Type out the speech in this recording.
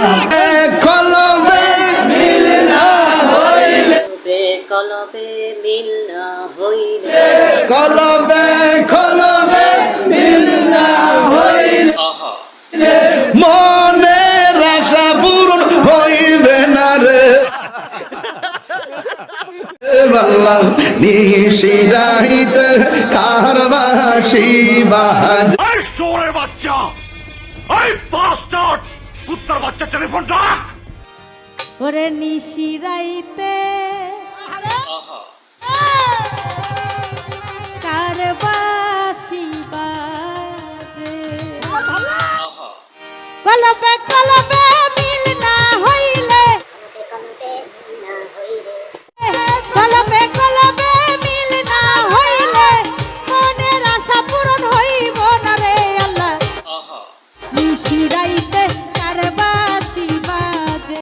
কলবে কলবে কলবে মিল না হইলে কলবে কলবে মনের আশা পূরণ হইবে না রে। বাল্লা নিশিরাইতে কারবাসি বাজ এই শোরের বাচ্চা! এই বাস্টার্ড তোর বাচ্চা টেলিফোন ডাক ওরে নিশি রাইতে। কার বাসি বাজে? কলবে কলবে মিল না হইলে। কলবে কলবে মিল না হইলে। মনের আশা পূরণ হইব না রে আল্লাহ। নিশি রাইতে